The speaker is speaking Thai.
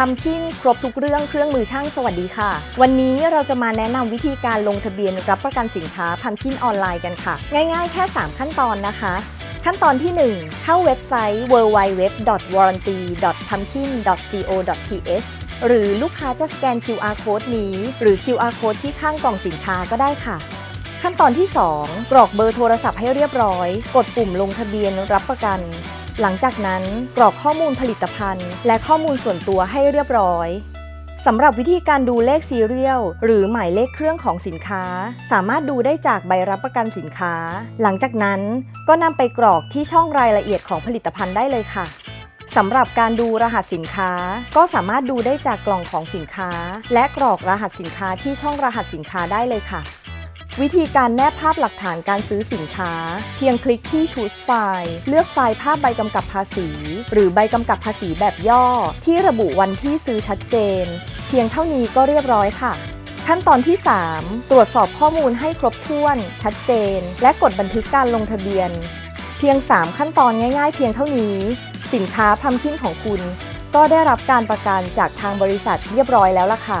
พัมคินครบทุกเรื่องเครื่องมือช่างสวัสดีค่ะ วันนี้เราจะมาแนะนำวิธีการลงทะเบียนรับประกันสินค้าพัมคินออนไลน์กันค่ะ ง่ายๆ แค่ 3 ขั้นตอนนะคะ ขั้นตอนที่ 1 เข้าเว็บไซต์ www.warranty.pumpkin.co.th หรือลูกค้าจะสแกน QR code นี้ หรือ QR code ที่ข้างกล่องสินค้าก็ได้ค่ะขั้นตอนที่ 2 กรอกเบอร์โทรศัพท์ให้เรียบร้อย กดปุ่มลงทะเบียนรับประกัน หลังจากนั้นกรอกข้อมูลผลิตภัณฑ์ และข้อมูลส่วนตัวให้เรียบร้อยสำหรับวิธีการดูเลขซีเรียลหรือหมายเลขเครื่องของสินค้า สามารถดูได้จากใบรับประกันสินค้า หลังจากนั้นก็นำไปกรอกที่ช่องรายละเอียดของผลิตภัณฑ์ได้เลยค่ะสำหรับการดูรหัสสินค้า ก็สามารถดูได้จากกล่องของสินค้า และกรอกรหัสสินค้าที่ช่องรหัสสินค้าได้เลยค่ะ วิธีการแนบภาพหลักฐานการซื้อสินค้า เพียงคลิกที่ Choose File เลือกไฟล์ภาพใบกำกับภาษี หรือใบกำกับภาษีแบบย่อ ที่ระบุวันที่ซื้อชัดเจน เพียงเท่านี้ก็เรียบร้อยค่ะ ขั้นตอนที่ 3 ตรวจสอบข้อมูลให้ครบถ้วน ชัดเจน และกดบันทึกการลงทะเบียน เพียง 3 ขั้นตอนง่าย ๆ เพียงเท่านี้ สินค้าพัมคินของคุณ ก็ได้รับการประกันจากทางบริษัทเรียบร้อยแล้วล่ะค่ะ